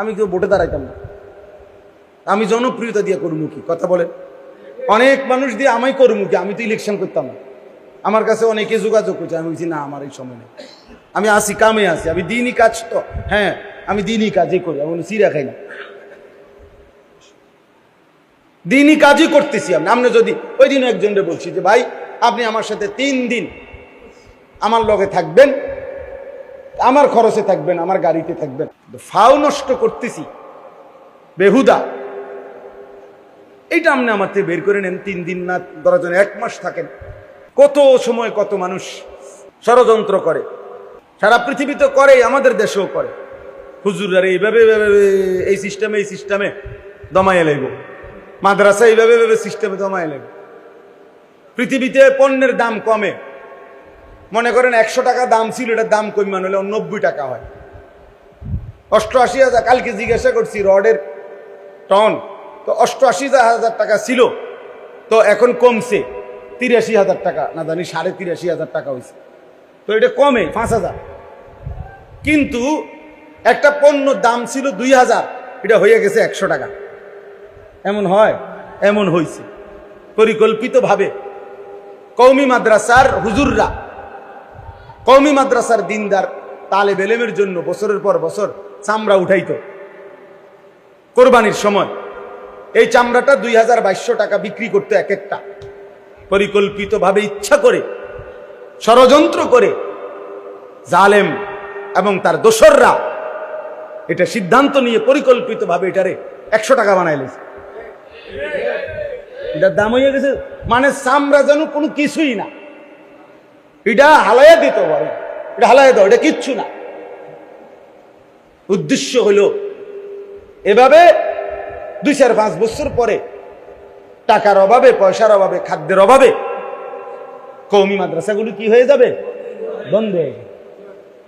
আমি কেউ ভোটে দাঁড়াইতাম না। আমি জনপ্রিয়তা দিয়ে করব কি কথা বলেন। অনেক মানুষ দিয়ে আমায় করব কি আমি তো ইলেকশন করতাম না। আমার কাছে অনেকে যোগাযোগ করছে, আমি বলছি, না, আমার এই সময় নেই। আমি আসি, কামে আসি, আমি দিনই কাজ তো হ্যাঁ আমি দিনই কাজই করি, আমি সিরা খাই না। দিনই কাজই করতেছি আমি। আপনি যদি, ওই দিন একজনকে বলছি যে, ভাই, আপনি আমার সাথে তিন দিন আমার লগে থাকবেন আমার খরচে থাকবেন, আমার গাড়িতে থাকবেন। ফাও নষ্ট করতেছি। বেহুদা। এইটা আপনি আমার থেকে বের করে নেন, তিন দিন না দরজন এক মাস থাকেন। কত সময় কত মানুষ ষড়যন্ত্র করে। সারা পৃথিবীতে করে, আমাদের দেশেও করে। হুজুরারে এইভাবে এই সিস্টেমে এই সিস্টেমে দমাইয়া লাগব মাদ্রাসা এইভাবে এইভাবে সিস্টেমে দমাইয়া লাগব পৃথিবীতে পণ্যের দাম কমে। মনে করেন একশো টাকা দাম ছিল, এটার দাম কমিমান হলে নব্বই টাকা হয়। অষ্টআশি হাজার, কালকে জিজ্ঞাসা করছি রডের টন, তো অষ্টআশি হাজার টাকা ছিল, তো এখন কমছে, তিরাশি হাজার টাকা, না জানি সাড়ে তিরাশি হাজার টাকা হয়েছে। তো এটা কমে পাঁচ হাজার। কিন্তু একটা পণ্য দাম ছিল দুই হাজার, এটা হয়ে গেছে একশো টাকা। এমন হয়, এমন হয়েছে পরিকল্পিতভাবে কৌমি মাদ্রাসার হুজুররা কৌমি মাদ্রাসার দিনদার তালে বেলেমের জন্য বছরের পর বছর চামড়া উঠাইত। কোরবানির সময় এই চামড়াটা দুই হাজার টাকা বিক্রি করতো এক একটা পরিকল্পিতভাবে ইচ্ছা করে, ষড়যন্ত্র করে জালেম এবং তার দোসররা এটা সিদ্ধান্ত নিয়ে পরিকল্পিতভাবে এটারে একশো টাকা বানাইলেছে এটার দাম হয়ে গেছে। মানে চামড়া যেন কোনো কিছুই না। এটা হালাইয়া দিত পারে। এটা হালাইয়া দাও, এটা কিচ্ছু না। উদ্দেশ্য হলো, এভাবে দুই চার পাঁচ বছর পরে, টাকার অভাবে, পয়সার অভাবে, খাদ্যের অভাবে কৌমি মাদ্রাসাগুলো কি হয়ে যাবে? বন্ধ হয়ে যাবে।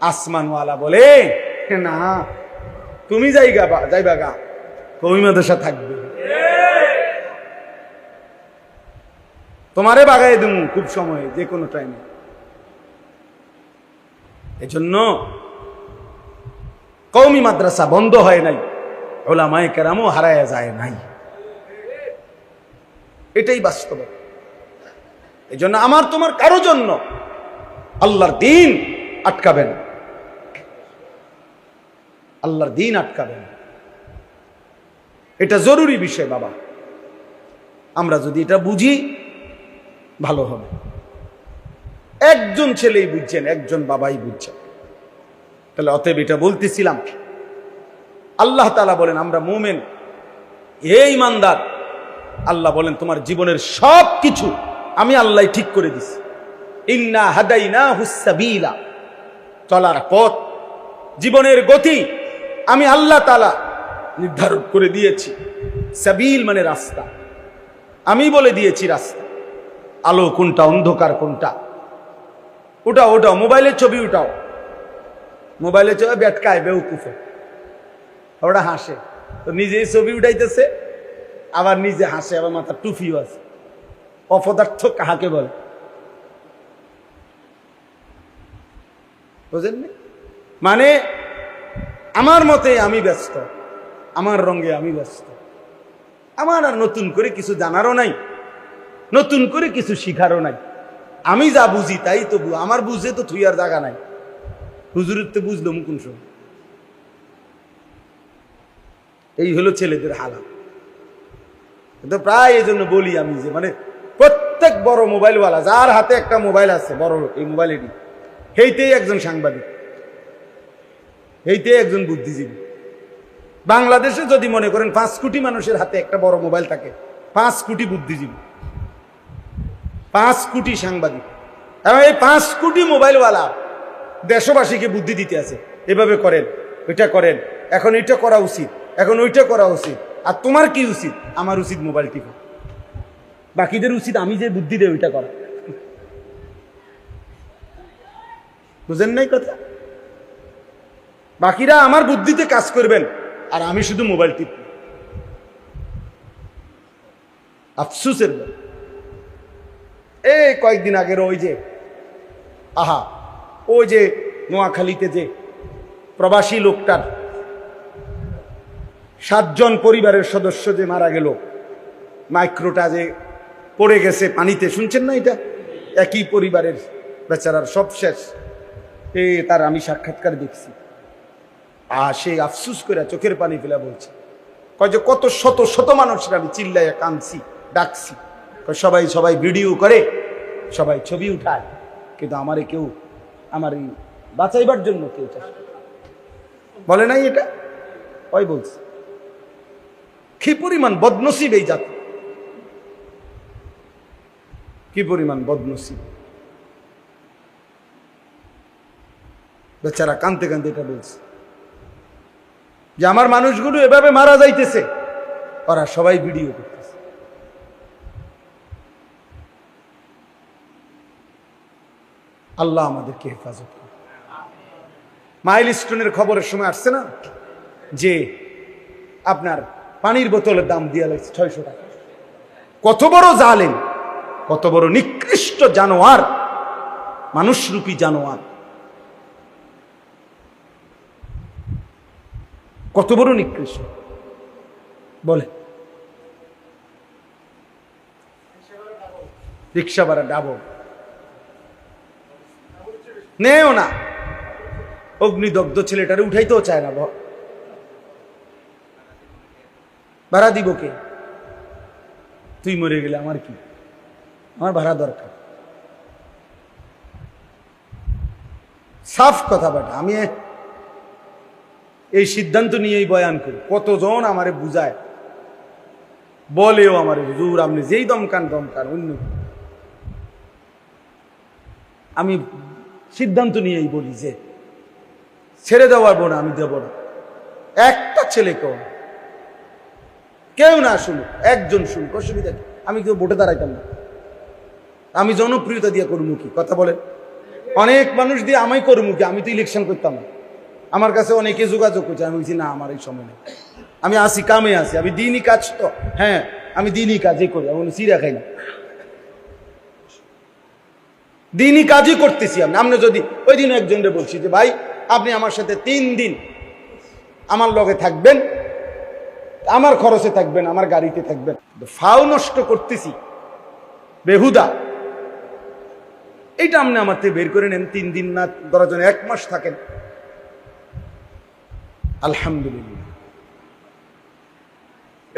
আসমানওয়ালা বলে, না, তুমি যাইগা বা, যাইবা গা কৌমি মাদ্রাসা থাকবে। তোমারে বাগাই দেবো খুব সময়ে যে কোনো টাইমে এজন্য কৌমি মাদ্রাসা বন্ধ হয় নাই ওলামায় কেরামও হারায় যায় নাই। এটাই বাস্তব। এই জন্য আমার তোমার কারও জন্য আল্লাহর দিন আটকাবেন আল্লাহর দিন আটকাবেন এটা জরুরি বিষয় বাবা। আমরা যদি এটা বুঝি, ভালো হবে। একজন ছেলেই বুঝছেন, একজন বাবাই বুঝছেন। তাহলে অতএব এটা বলতেছিলাম। আল্লাহ তালা বলেন, আমরা মোমেন। হে ইমানদার আল্লাহ বলেন, তোমার জীবনের সব কিছু আমি আল্লাহ ঠিক করে দিছি। ইন্না হাদাইনা হুসাবিলা চলার পথ, জীবনের গতি আমি আল্লাহ তালা নির্ধারণ করে দিয়েছি। সাবিল মানে রাস্তা। আমি বলে দিয়েছি রাস্তা। আলো কোনটা, অন্ধকার কোনটা? ওটা ওটাও মোবাইলের ছবি উঠাও। মোবাইলের ছবি বেটকায়, বেউকুফে। ওটা হাসে। তো নিজেই ছবি উঠাইতেছে, আবার নিজে হাসে, আবার মাথার টুফিও আছে। অপদার্থ কাহাকে বলে? বুঝেননি মানে আমার মতে আমি ব্যস্ত, আমার রঙে আমি ব্যস্ত। আমার আর নতুন করে কিছু জানারও নাই, নতুন করে কিছু শিখারও নাই। আমি যা বুঝি তাই তো বু- আমার বুঝে তো থুইয়ার জায়গা নাই। হুজুরের তো বুঝলো মুকুন এই হলো ছেলেদের হালাত। তো প্রায় এই জন্য বলি আমি যে মানে প্রত্যেক বড় মোবাইলওয়ালা, যার হাতে একটা মোবাইল আছে, বড় এই মোবাইল এটি সেইতেই একজন সাংবাদিক। এইতেই একজন বুদ্ধিজীবী। বাংলাদেশে যদি মনে করেন পাঁচ কোটি মানুষের হাতে একটা বড় মোবাইল থাকে, পাঁচ কোটি বুদ্ধিজীবী। পাঁচ কোটি সাংবাদিক। এবং এই পাঁচ কোটি মোবাইলওয়ালা দেশবাসীকে বুদ্ধি দিতে আছে। এভাবে করেন ওইটা করেন, এখন এটা করা উচিত, এখন ওইটা করা উচিত। আর তোমার কি উচিত? আমার উচিত মোবাইল টিপা। বাকিদের উচিত আমি যে বুদ্ধি দেয় ওইটা করা। বুঝেন নাই কথা? বাকিরা আমার বুদ্ধিতে কাজ করবেন, আর আমি শুধু মোবাইল টিপ। আফসুসের ব্যাপার। এই কয়েকদিন আগের ওই যে, আহা, ওই যে নোয়াখালীতে যে প্রবাসী লোকটার সাতজন পরিবারের সদস্য যে মারা গেল, মাইক্রোটা যে পড়ে গেছে পানিতে, শুনছেন না এটা? একই পরিবারের বেচারার সব শেষ। এ, তার আমি সাক্ষাৎকার দেখছি। আর সে আফসুস করে চোখের পানি ফেলা বলছে। কয় যে কত শত শত মানুষরা আমি চিল্লাইয়া কাঁদছি, ডাকছি। সবাই সবাই ভিডিও করে, সবাই ছবি উঠায়। কিন্তু আমারে কেউ, আমার এই বাঁচাইবার জন্য কেউ না। বলে নাই এটা? ওই বলছে। কি পরিমাণ বদনসিব এই জাতি? কি পরিমাণ বদনসিব? বেচারা কানতে কানতে এটা বলছে। যে আমার মানুষগুলো এভাবে মারা যাইতেছে, ওরা সবাই ভিডিও করতেছে। আল্লাহ আমাদেরকে হেফাজত করে মাইল স্টোনের খবরের সময় আসছে না? যে আপনার পানির বোতলের দাম দিয়ে লাগছে ছয়শো টাকা। কত বড় জালেন কত বড় নিকৃষ্ট জানোয়ার, মানুষরূপী জানোয়ার। কত বড় নিকৃষ্ট। বলে রিক্সা ভাড়া ডাবল নেও না। অগ্নিদগ্ধ ছেলেটারে উঠাইতেও চায় না ভাড়া দিব কে? তুই মরে গেলে আমার কি? আমার ভাড়া দরকার। সাফ কথা বেটা, আমি এই সিদ্ধান্ত নিয়েই বয়ান করি। কতজন আমারে বুঝায়? বলেও আমার হুজুর, আপনি যেই দমকান দমকান, অন্য আমি সিদ্ধান্ত নিয়েই বলি যে ছেড়ে দেওয়ার না আমি দেব না। একটা ছেলে কেউ। কেউ না শুনুক, একজন শুনুক, অসুবিধা কি? আমি কেউ ভোটে দাঁড়াইতাম না। আমি জনপ্রিয়তা দিয়ে করমুখী, কথা বলেন। অনেক মানুষ দিয়ে আমি করমুখী, আমি তো ইলেকশন করতাম না। আমার কাছে অনেকে যোগাযোগ করছে, আমি বলছি, না, আমার এই সময় নেই। আমি আসি, কামে আসি, আমি দিনই কাজ তো হ্যাঁ আমি দিনই কাজই করি, আমি সিরা খাই না। দিনই কাজই করতেছি আমি। আপনি যদি ওই দিন একজনকে বলছি যে, ভাই, আপনি আমার সাথে তিন দিন আমার লগে থাকবেন, আমার খরচে থাকবেন, আমার গাড়িতে থাকবেন। ফাও নষ্ট করতেছি। বেহুদা। এইটা আপনি আমার থেকে বের করে নেন, তিন দিন না দশজন এক মাস থাকেন। আলহামদুলিল্লাহ।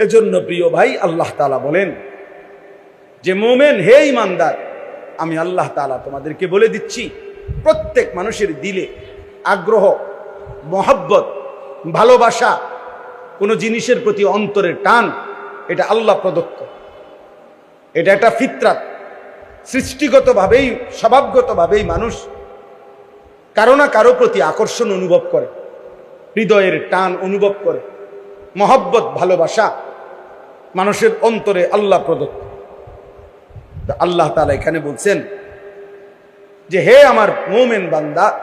এজন্য প্রিয় ভাই, আল্লাহ তালা বলেন যে, মোমেন, হে ইমানদার আমি আল্লাহ তালা তোমাদেরকে বলে দিচ্ছি, প্রত্যেক মানুষের দিলে আগ্রহ, মহাব্বত, ভালোবাসা কোনো জিনিসের প্রতি অন্তরের টান, এটা আল্লাহ প্রদত্ত। এটা একটা ফিতরাত, সৃষ্টিগতভাবেই, স্বভাবগতভাবেই মানুষ কারও না কারও প্রতি আকর্ষণ অনুভব করে, হৃদয়ের টান অনুভব করে, মহব্বত, ভালোবাসা মানুষের অন্তরে আল্লাহ প্রদত্ত। আল্লাহ তালা এখানে বলছেন যে, হে আমার মোমেন বান্দা,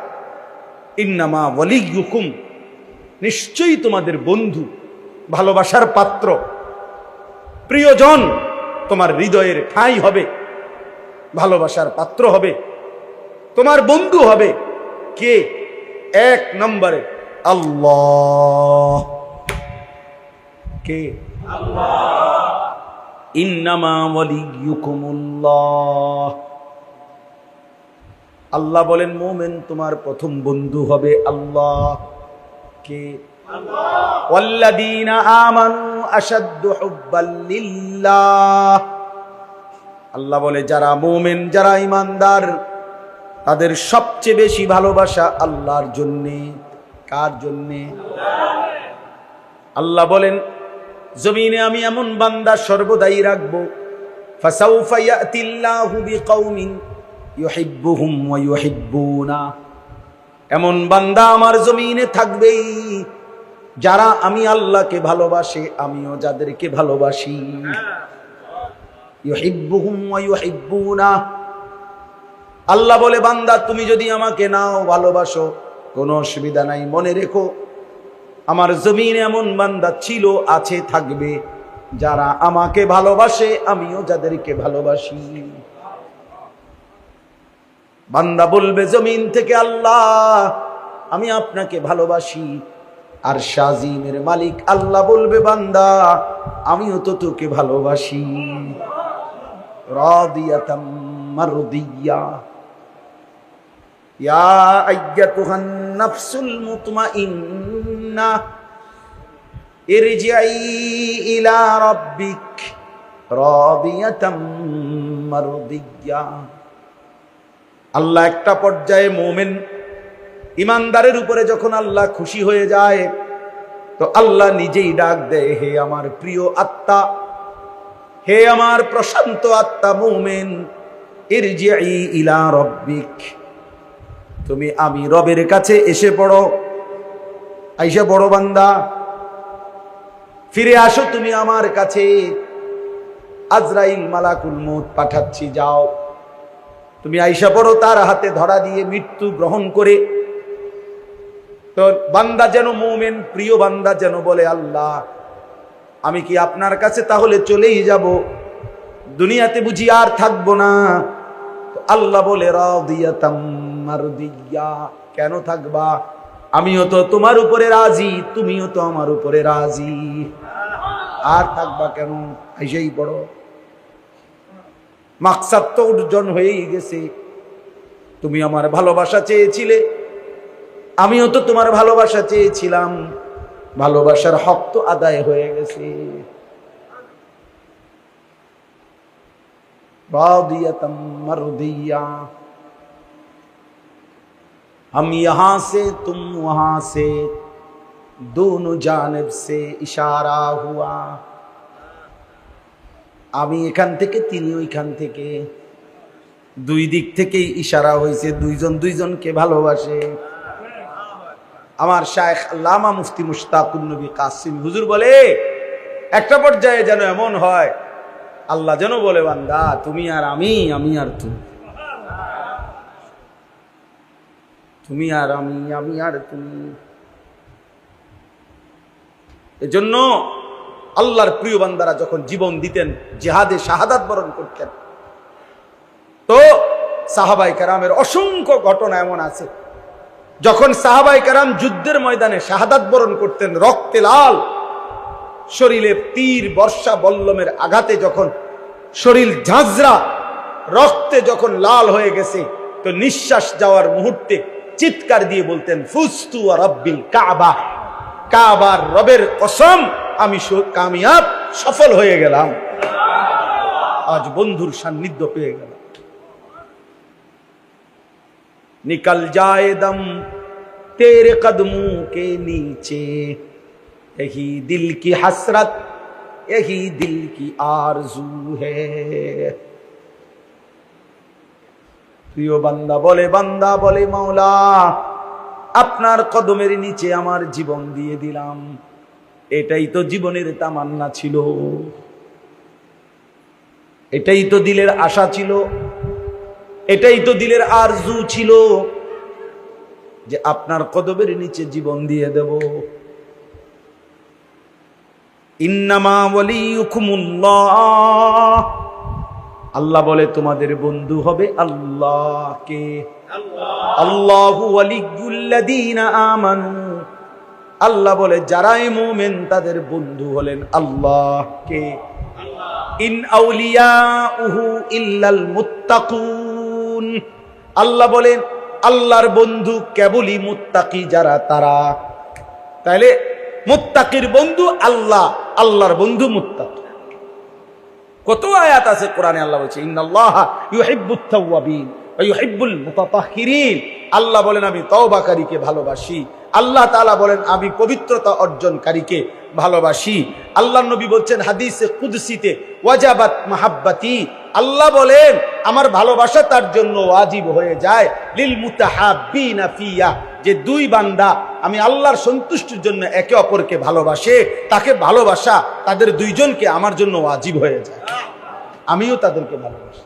ইন্নামা ওয়ালিগুকুম নিশ্চয়ই তোমাদের বন্ধু, ভালোবাসার পাত্র, প্রিয়জন তোমার হৃদয়ের ঠাঁই হবে, ভালোবাসার পাত্র হবে, তোমার বন্ধু হবে কে? এক নম্বরে আল্লাহ। কে? ইন্নামা ওয়ালিয়ুকুমুল্লাহ আল্লাহ বলেন মোমেন তোমার প্রথম বন্ধু হবে আল্লাহ। কে? আল্লাহ। বলে যারা মোমেন যারা ইমানদার তাদের সবচেয়ে বেশি ভালোবাসা আল্লাহর জন্যে। কার জন্যে? আল্লাহ বলেন জমিনে আমি এমন বান্দা সর্বদাই রাখব। এমন বান্দা আমার জমিনে থাকবেই, যারা আমি আল্লাহকে ভালোবাসে, আমিও যাদেরকে ভালোবাসি। আল্লাহ বলে, বান্দা, তুমি যদি আমাকে নাও ভালোবাসো, কোনো অসুবিধা নাই, মনে রেখো। আমার জমিন এমন বান্দা ছিল, আছে, থাকবে। যারা আমাকে ভালোবাসে, আমিও যাদেরকে ভালোবাসি। বান্দা বলবে, জমিন থেকে আল্লাহ, আমি আপনাকে ভালোবাসি। আর শাজিমের মালিক আল্লাহ বলবে, বান্দা, আমিও তো তোকে ভালোবাসি। রাদিয়াতাম মারদিয়া। ইয়া আইয়াতুহান নাফসুল আল্লাহ একটা পর্যায়ে মোমেন ইমানদারের উপরে যখন আল্লাহ খুশি হয়ে যায়, তো আল্লাহ নিজেই ডাক দেয়, হে আমার প্রিয় আত্মা, হে আমার প্রশান্ত আত্মা মোমেন ইলা রব্বিক। তুমি আমি রবের কাছে এসে পড়ো আইসা বড় বান্দা। ফিরে আসো তুমি আমার কাছে। আজরাইল মালাকুল মউত পাঠাচ্ছি, যাও। তুমি আইসা পড়ো তার হাতে ধরা দিয়ে মৃত্যু গ্রহণ করে। তো বান্দা যেন মোমেন, প্রিয় বান্দা যেন বলে আল্লাহ, আমি কি আপনার কাছে তাহলে চলেই যাব? দুনিয়াতে বুঝি আর থাকব না। আল্লাহ বলে, রাদিয়াতাম মারদিয়া, কেন থাকবা? আমিও তো তোমার উপরে রাজি, তুমিও তো আমার উপরে রাজি। আর থাকবা কেন? এসেই পড়ো। মাকসাদ তো উর্জন হয়েই গেছে। তুমি আমার ভালোবাসা চেয়েছিলে। আমিও তো তোমার ভালোবাসা চেয়েছিলাম। ভালোবাসার হক তো আদায় হয়ে গেছে। রাদিয়াতাম মারদিয়া। हम यहां से तुम वहां से दोनों जानब से इशारा हुआ আমি এখান থেকে তিনি ওইখান থেকে দুই দিক থেকেই ইশারা হয়েছে দুইজন দুইজনকে ভালোবাসে আমার শায়েখ লামা মুফতি মুশতাকুন নবী কাসিম হুজুর বলে একটা পর্যায়ে যেন এমন হয় আল্লাহ যেন বলে বান্দা তুমি আর আমি আমি আর তুমি তুমি আর আমি আমি আর তুমি। এজন্য আল্লাহর প্রিয় বান্দারা যখন জীবন দিতেন, জেহাদে শাহাদাত বরণ করতেন, তো সাহাবাই কারামের অসংখ্য ঘটনা এমন আছে। যখন সাহাবাই কারাম যুদ্ধের ময়দানে শাহাদাত বরণ করতেন, রক্তে লাল, শরীরে তীর, বর্ষা, বল্লমের আঘাতে যখন শরীর ঝাঁঝরা, রক্তে যখন লাল হয়ে গেছে, তো নিঃশ্বাস যাওয়ার মুহূর্তে চিৎকার দিয়ে বলতেন ফুস্তু আর রব্বিল কাবা কাবার রবের কসম আমি সু- কামিয়াব সফল হয়ে গেলাম আজ বন্ধুর সান্নিধ্য পেয়ে গেলাম निकल जाए दम तेरे कदमों के नीचे यही दिल की हसरत यही दिल की आरजू है প্রিয় বান্দা, বলে বান্দা, বলে মাওলা, আপনার কদমের নিচে আমার জীবন দিয়ে দিলাম। এটাই তো জীবনের তামান্না ছিল। এটাই তো দিলের আশা ছিল। এটাই তো দিলের আরজু ছিল যে আপনার কদমের নিচে জীবন দিয়ে দেব। ইন্নামা ওয়ালিউকুমুল্লাহ আল্লাহ বলে তোমাদের বন্ধু হবে আল্লাহকে। আল্লাহু। ওয়ালিয়ুল্লাযীনা আমানু। আল্লাহ বলে যারাই মুমিন তাদের বন্ধু হলেন আল্লাহকে। ইন ইল্লাল মুত্তাকুন। আল্লাহ বলেন আল্লাহর বন্ধু কেবলই মুত্তাকি যারা তারা। তাইলে মুত্তাকির বন্ধু আল্লাহ আল্লাহর বন্ধু মুত্তাকি। কত আয়াত আছে কোরআনে আল্লাহ বলছে ইন্নাল্লাহ ইউহিব্বুত আল্লাহ বলেন আমি তাও তওবাকারীকে ভালোবাসি। আল্লাহ তালা বলেন, আমি পবিত্রতা অর্জনকারীকে ভালোবাসি। আল্লাহ নবী বলছেন হাদিসে কুদসিতে, ওয়াজাবাত মাহাব্বাতি। আল্লাহ বলেন, আমার ভালোবাসা তার জন্য ওয়াজিব হয়ে যায়। লিল ফিয়া। যে দুই বান্দা, আমি আল্লাহর সন্তুষ্টির জন্য একে অপরকে ভালোবাসে, তাকে ভালোবাসা তাদের দুইজনকে আমার জন্য ওয়াজিব হয়ে যায়। আমিও তাদেরকে ভালোবাসি।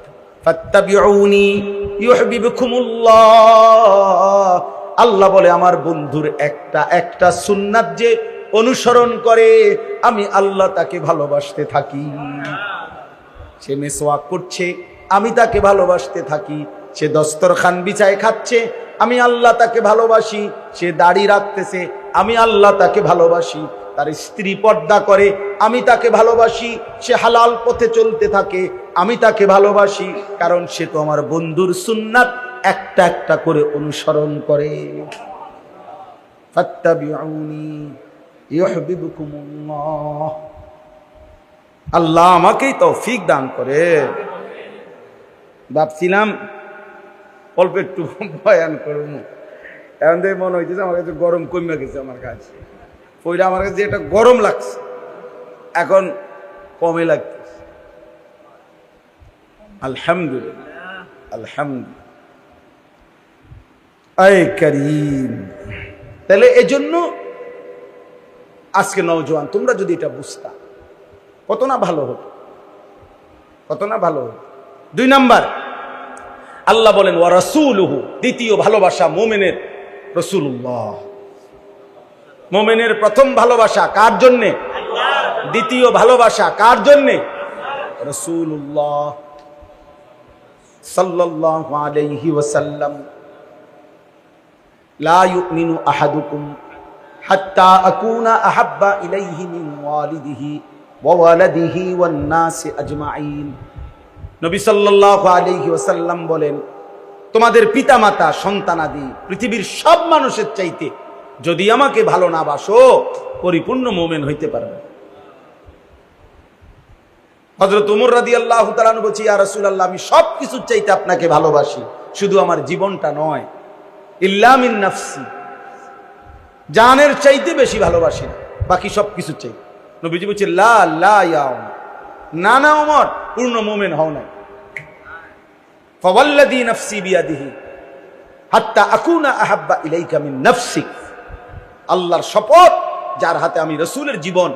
আল্লাহ বলে, আমার বন্ধুর একটা একটা সুন্নাত যে অনুসরণ করে, আমি আল্লাহ তাকে ভালোবাসতে থাকি। সে মেসোয়াক করছে, আমি তাকে ভালোবাসতে থাকি। সে দস্তরখান বিছায় খাচ্ছে, আমি আল্লাহ তাকে ভালোবাসি। সে দাড়ি রাখতেছে, আমি আল্লাহ তাকে ভালোবাসি। তার স্ত্রী পর্দা করে, আমি তাকে ভালোবাসি। সে হালাল পথে চলতে থাকে, আমি তাকে ভালোবাসি। কারণ সে তো আমার বন্ধুর সুন্নাত। একটা একটা করে অনুসরণ করে। আল্লাহ আমাকেই তৌফিক দান করে। ভাবছিলাম অল্প একটু বয়ান করুন এখন থেকে মনে হইতেছে আমার কাছে গরম কমে গেছে আমার কাছে। ওইটা আমার কাছে এটা গরম লাগছে, এখন কমে লাগতেছে। আলহামদুলিল্লাহ আলহামদুলিল্লাহ। তাহলে এজন্য আজকে নওজোয়ান, তোমরা যদি এটা বুঝতা, কত না ভালো হতো কত না ভালো হতো দুই নাম্বার, আল্লাহ বলেন, ওয়া রাসূলুহু দ্বিতীয় ভালোবাসা মোমেনের রসুল্লাহ মোমেনের প্রথম ভালোবাসা কার জন্যে? দ্বিতীয় ভালোবাসা কার জন্যে? রসুল্লাহ সাল্লাল্লাহু আলাইহি ওয়াসাল্লাম। লা ইউমিনু আহাদুকুম হাত্তা আকুনা আহাব্বা ইলাইহি ওয়ালিদিহি ওয়া ওয়ালাদিহি আলাইহি ওয়াসাল্লাম বলেন, তোমাদের সন্তানাদি, পৃথিবীর সব মানুষের চাইতে যদি আমাকে ভালো না বাসো, পরিপূর্ণ মোমেন হইতে পারবে হজরত উমর রাদি আল্লাহ বলছি, ইয়া রাসূলুল্লাহ, আমি সব কিছুর চাইতে আপনাকে ভালোবাসি। শুধু আমার জীবনটা নয় ইল্লামিন নাফসি। জানের চাইতে বেশি ভালোবাসি বাকি সব কিছুর চাইতে নবীজি বলছে লা না না পূর্ণ মোমেন হও নাই। ফওয়াল্লাযী নাফসি বিয়াদিহি, হাত্তা আকুনা আহাব্বা ইলাইকা মিন নাফসিক আল্লাহর শপথ, যার হাতে আমি রসুলের জীবন,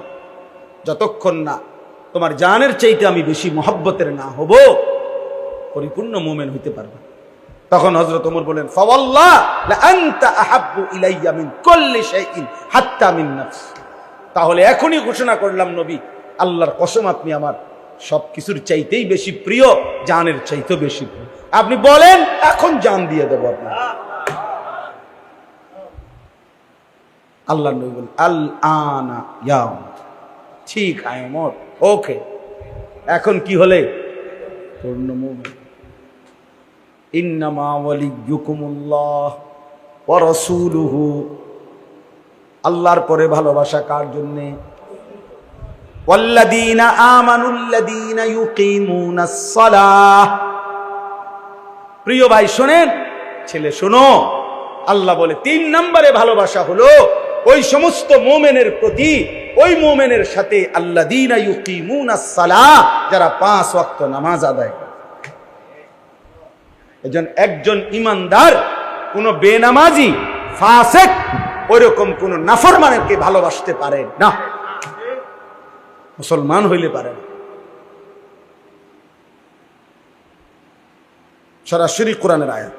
যতক্ষণ না তোমার জানের চাইতে আমি বেশি মহব্বতের না হব, পরিপূর্ণ মোমেন হইতে পারবে। তখন হজরত ওমর বলেন ফাওয়াল্লাহ তাহলে এখনই ঘোষণা করলাম নবী, আল্লাহর কসম আপনি আমার সব কিছুর চাইতেই বেশি প্রিয়, জানের চাইতেও বেশি প্রিয়। আপনি বলেন, এখন জান দিয়ে দেবো আপনার আল্লাহ নবী বলেন আল আনা ইয়াম ঠিক, আয় ওমর। ওকে, এখন কি হলে? পূর্ণ মুমিন ইন্নামা আল্লাহর পরে ভালোবাসা কার জন্যে? প্রিয় ভাই, শোনেন, ছেলে, শোনো। আল্লাহ বলে, তিন নম্বরে ভালোবাসা হলো ওই সমস্ত মোমেনের প্রতি, ওই মোমেনের সাথে ইউকিমুনাস সালাহ, যারা পাঁচ ওয়াক্ত নামাজ আদায় করে। এজন একজন ইমানদার, কোন বেনামাজি, ফাসেক, ওইরকম কোন নাফরমানকে ভালোবাসতে পারে না। মুসলমান হইলে পারে না। সরাসরি কোরআনের আয়াত।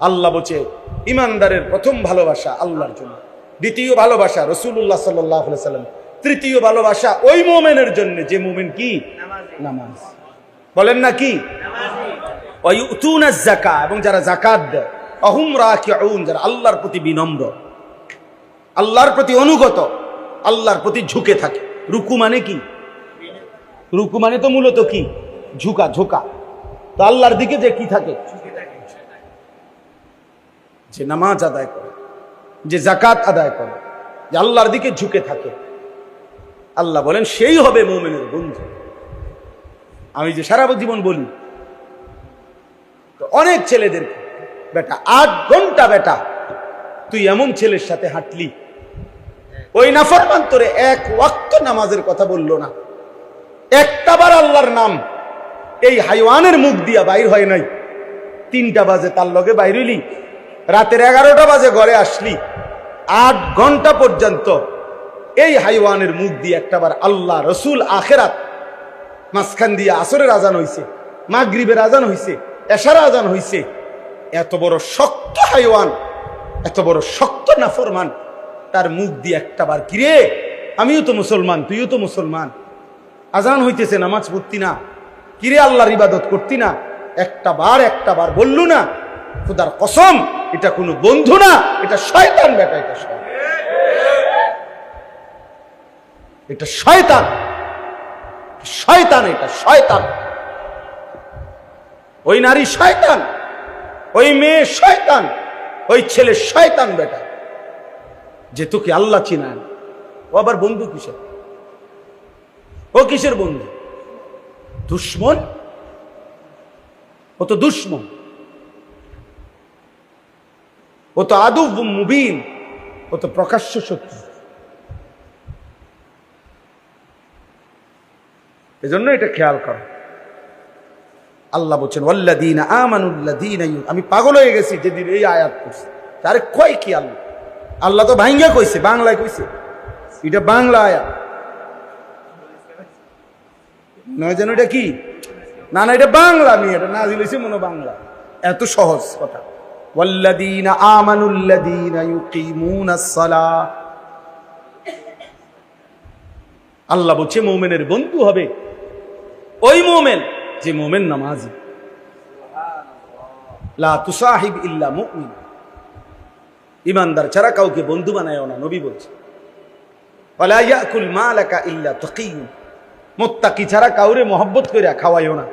আল্লাহ বলছে, ইমানদারের প্রথম ভালোবাসা আল্লাহর জন্য। দ্বিতীয় ভালোবাসা রসুল্লাহ সাল্লাহ সাল্লাম তৃতীয় ভালোবাসা ওই মোমেনের জন্য। যে মোমেন কি? নামাজ। বলেন না কি? জাকা এবং যারা জাকাত অহুম যারা আল্লাহর প্রতি বিনম্র। আল্লাহর প্রতি অনুগত, আল্লাহর প্রতি ঝুঁকে থাকে। রুকু মানে কি? রুকু মানে তো মূলত কি? ঝুঁকা ঝুঁকা। তো আল্লাহর দিকে যে কি থাকে? যে নামাজ আদায় করে, যে জাকাত আদায় করে, যে আল্লাহর দিকে ঝুঁকে থাকে। আল্লাহ বলেন, সেই হবে মোমেনের বন্ধু। আমি যে সারা জীবন বলি, অনেক ছেলেদের, বেটা, আট ঘণ্টা বেটা, তুই এমন ছেলের সাথে হাঁটলি, ওই নাফরমান তোরে এক ওয়াক্ত নামাজের কথা বলল না। একটাবার আল্লাহর নাম, এই হাইওয়ানের মুখ দিয়া বাইর হয় নাই। তিনটা বাজে তার লগে বাইরইলি, রাতের এগারোটা বাজে ঘরে আসলি, আট ঘণ্টা পর্যন্ত এই হাইওয়ানের মুখ দিয়ে একটাবার আল্লাহ রসুল আখেরাত মাঝখান দিয়ে আসরের আজান হইছে, মাগরিবের আজান হইছে, এশার আজান হইছে। এত বড় শক্ত হাইওয়ান, এত বড় শক্ত নাফরমান, তার মুখ দিয়ে একটা বার, কিরে, আমিও তো মুসলমান, তুইও তো মুসলমান। আজান হইতেছে নামাজ পড়তি না, কিরে আল্লাহর ইবাদত করতি না? একটা বার একটা বার বললু না, খুদার কসম, এটা কোনো বন্ধু না, এটা শয়তান বেটা, এটা শয়তান। এটা শয়তান। শয়তান এটা, শয়তান। ওই নারী শয়তান, ওই মেয়ে শয়তান, ওই ছেলে শয়তান বেটা। যে তোকে আল্লাহ চিনায়। ও আবার বন্ধু কিসের? ও কিসের বন্ধু? দুশ্মন? ও তো দুশ্মন। ও তো আদু মুবিন। ও তো প্রকাশ্য শত্রু। এজন্য এটা খেয়াল করো। আল্লাহ বলছেন ওয়াল্লাদিন আমানুল্লাদিন আমি পাগল হয়ে গেছি যেদিন এই আয়াত করছে। তারে কয় কি আল্লাহ? আল্লাহ তো ভাঙ্গা কইছে, বাংলায় কইছে। এটা বাংলা আয়াত। নয় যেন এটা কি? না না, এটা বাংলা আমি এটা না দিলেছি মনে বাংলা। এত সহজ কথা। ইউকিমুনাস সালাহ আল্লাহ বলছে, মোমেনের বন্ধু হবে ওই মোমেন। যে মোমেন নামাজি। লা ইল্লা মুমিন। ইমানদার ছাড়া কাউকে বন্ধু বানায় না, নবী বলছে। ইল্লা মুত্তাকি ছাড়া কাউরে মহব্বত করিয়া খাওয়াইও না।